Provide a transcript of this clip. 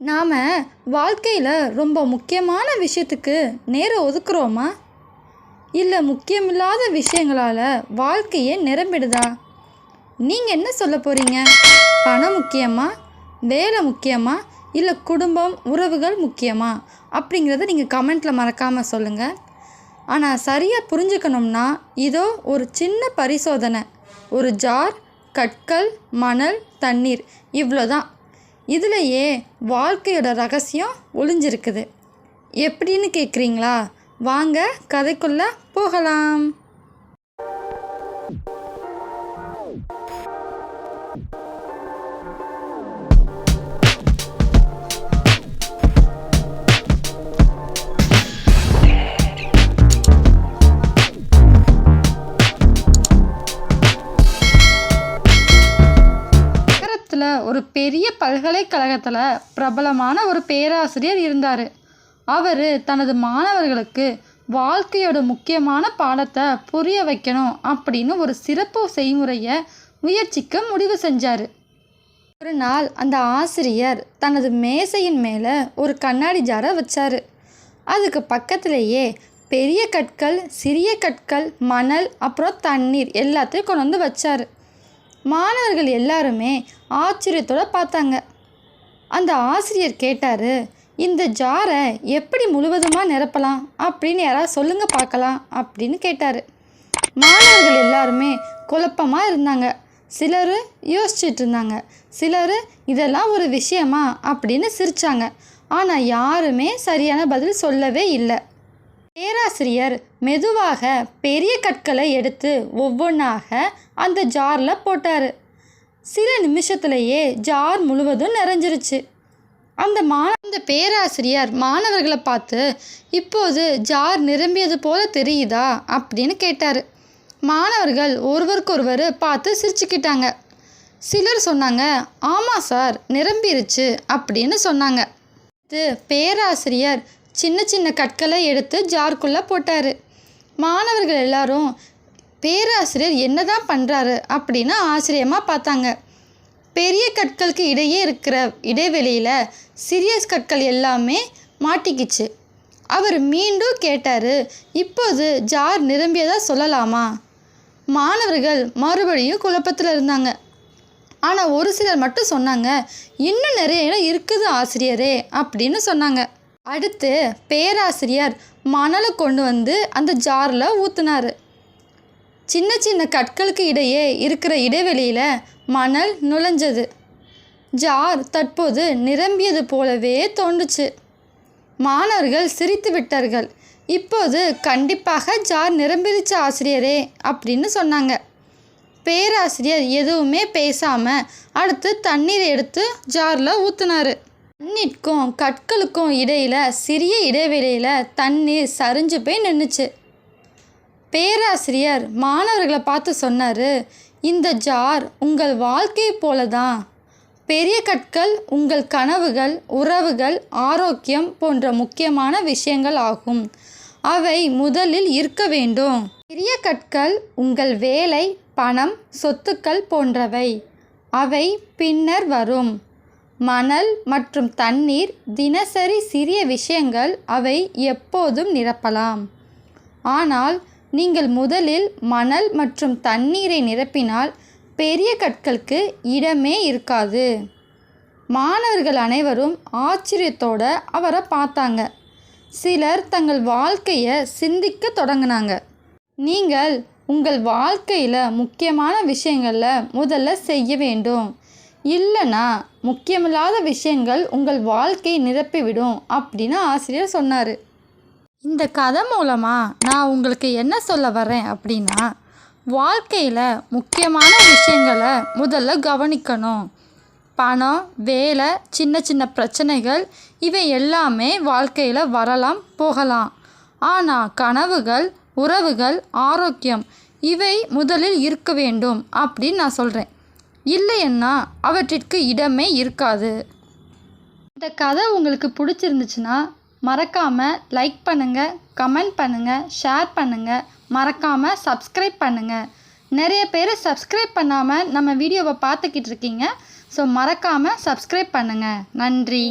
நாம் வாழ்க்கையில் ரொம்ப முக்கியமான விஷயத்துக்கு நேரம் ஒதுக்குறோமா? இல்லை முக்கியமில்லாத விஷயங்களால் வாழ்க்கையே நிரம்பிடுதா? நீங்கள் என்ன சொல்ல போகிறீங்க பணம் முக்கியமா? வேலை முக்கியமா? இல்லை குடும்பம் உறவுகள் முக்கியமா? அப்படிங்கிறத நீங்கள் கமெண்ட்டில் மறக்காமல் சொல்லுங்கள் ஆனால் சரியாக புரிஞ்சுக்கணும்னா இதோ ஒரு சின்ன பரிசோதனை. ஒரு ஜார் கற்கள் மணல் தண்ணீர் இவ்வளோதான் இதுலேயே வாழ்க்கையோட ரகசியம் ஒளிஞ்சிருக்குது. எப்படின்னு கேட்குறீங்களா? வாங்க கதைக்குள்ளே போகலாம். காலத்தில் ஒரு பெரிய பல்கலைக்கழகத்தில் பிரபலமான ஒரு பேராசிரியர் இருந்தார். அவர் தனது மாணவர்களுக்கு வாழ்க்கையோட முக்கியமான பாடத்தை புரிய வைக்கணும் அப்படின்னு ஒரு சிறப்பு செய்முறையை முயற்சிக்க முடிவு செஞ்சார். ஒரு நாள் அந்த ஆசிரியர் தனது மேசையின் மேலே ஒரு கண்ணாடி ஜாரை வச்சார். அதுக்கு பக்கத்திலேயே பெரிய கற்கள் சிறிய கற்கள் மணல் அப்புறம் தண்ணீர் எல்லாத்தையும் கொண்டு வந்து வச்சார். மாணவர்கள் எல்லாருமே ஆச்சரியத்தோடு பார்த்தாங்க. அந்த ஆசிரியர் கேட்டார் இந்த ஜாரை எப்படி முழுவதுமாக நிரப்பலாம்? அப்படின்னு யாராவது சொல்லுங்கள் பார்க்கலாம் அப்படின்னு கேட்டார். மாணவர்கள் எல்லாருமே குழப்பமாக இருந்தாங்க. சிலர் யோசிச்சுட்டு இருந்தாங்க. சிலர் இதெல்லாம் ஒரு விஷயமா? அப்படின்னு சிரிச்சாங்க. ஆனால் யாருமே சரியான பதில் சொல்லவே இல்லை. பேராசிரியர் மெதுவாக பெரிய கற்களை எடுத்து ஒவ்வொன்றாக அந்த ஜாரில் போட்டார். சில நிமிஷத்துலேயே ஜார் முழுவதும் நிறைஞ்சிருச்சு. அந்த மா அந்த பேராசிரியர் மாணவர்களை பார்த்து இப்போது ஜார் நிரம்பியது போல தெரியுதா? அப்படின்னு கேட்டார். மாணவர்கள் ஒருவருக்கொருவர் பார்த்து சிரிச்சுக்கிட்டாங்க. சிலர் சொன்னாங்க ஆமாம் சார் நிரம்பிருச்சு அப்படின்னு சொன்னாங்க. பேராசிரியர் சின்ன சின்ன கற்களை எடுத்து ஜார்க்குள்ளே போட்டார். மாணவர்கள் எல்லாரும் பேராசிரியர் என்ன தான் பண்ணுறாரு அப்படின்னு ஆச்சரியமாக பார்த்தாங்க. பெரிய கற்களுக்கு இடையே இருக்கிற இடைவெளியில் சிறிய கற்கள் எல்லாமே மாட்டிக்கிச்சு. அவர் மீண்டும் கேட்டார் இப்போது ஜார் நிரம்பியதாக சொல்லலாமா? மாணவர்கள் மறுபடியும் குழப்பத்தில் இருந்தாங்க. ஆனால் ஒரு சிலர் மட்டும் சொன்னாங்க இன்னும் நிறைய இடம் இருக்குது ஆசிரியரே அப்படின்னு சொன்னாங்க. அடுத்து பேராசிரியர் மணலை கொண்டு வந்து அந்த ஜாரில் ஊற்றுனாரு சின்ன சின்ன கற்களுக்கு இடையே இருக்கிற இடைவெளியில் மணல் நுழைஞ்சது. ஜார் தற்போது நிரம்பியது போலவே தோன்றுச்சு. மாணவர்கள் சிரித்து விட்டார்கள். இப்போது கண்டிப்பாக ஜார் நிரம்பிருச்ச ஆசிரியரே அப்படின்னு சொன்னாங்க. பேராசிரியர் எதுவுமே பேசாமல் அடுத்து தண்ணீரை எடுத்து ஜாரில் ஊற்றுனாரு மண்ணிற்கும் கற்களுக்கும் இடையில் சிறிய இடைவெளியில் தண்ணீர் சரிஞ்சு போய் நின்றுச்சு பேராசிரியர் மாணவர்களை பார்த்து சொன்னார் இந்த ஜார் உங்கள் வாழ்க்கை போல தான் பெரிய கற்கள் உங்கள் கனவுகள் உறவுகள் ஆரோக்கியம் போன்ற முக்கியமான விஷயங்கள் ஆகும். அவை முதலில் இருக்க வேண்டும். சிறிய கற்கள் உங்கள் வேலை பணம் சொத்துக்கள் போன்றவை. அவை பின்னர் வரும். மணல் மற்றும் தண்ணீர் தினசரி சிறிய விஷயங்கள் அவை எப்போதும் நிரப்பலாம். ஆனால் நீங்கள் முதலில் மணல் மற்றும் தண்ணீரை நிரப்பினால் பெரிய கற்களுக்கு இடமே இருக்காது. மாணவர்கள் அனைவரும் ஆச்சரியத்தோட அவரை பார்த்தாங்க. சிலர் தங்கள் வாழ்க்கையை சிந்திக்க தொடங்கினாங்க. நீங்கள் உங்கள் வாழ்க்கையில் முக்கியமான விஷயங்களில் முதல்ல செய்ய வேண்டும். இல்லைனா முக்கியமில்லாத விஷயங்கள் உங்கள் வாழ்க்கையை நிரப்பிவிடும் அப்படின்னு ஆசிரியர் சொன்னார். இந்த கதை மூலமாக நான் உங்களுக்கு என்ன சொல்ல வரேன் அப்படின்னா வாழ்க்கையில் முக்கியமான விஷயங்களை முதல்ல கவனிக்கணும். பணம் வேலை சின்ன சின்ன பிரச்சனைகள் இவை எல்லாமே வாழ்க்கையில் வரலாம் போகலாம். ஆனால் கனவுகள் உறவுகள் ஆரோக்கியம் இவை முதலில் இருக்க வேண்டும் அப்படின்னு நான் சொல்கிறேன் இல்லைன்னா அவற்றிற்கு இடமே இருக்காது. இந்த கதை உங்களுக்கு பிடிச்சிருந்துச்சுன்னா மறக்காமல் லைக் பண்ணுங்கள் கமெண்ட் பண்ணுங்கள் ஷேர் பண்ணுங்கள் மறக்காமல் சப்ஸ்கிரைப் பண்ணுங்கள் நிறைய பேர் சப்ஸ்கிரைப் பண்ணாமல் நம்ம வீடியோவை பார்த்துக்கிட்டு இருக்கீங்க. ஸோ மறக்காமல் சப்ஸ்கிரைப் பண்ணுங்கள் நன்றி.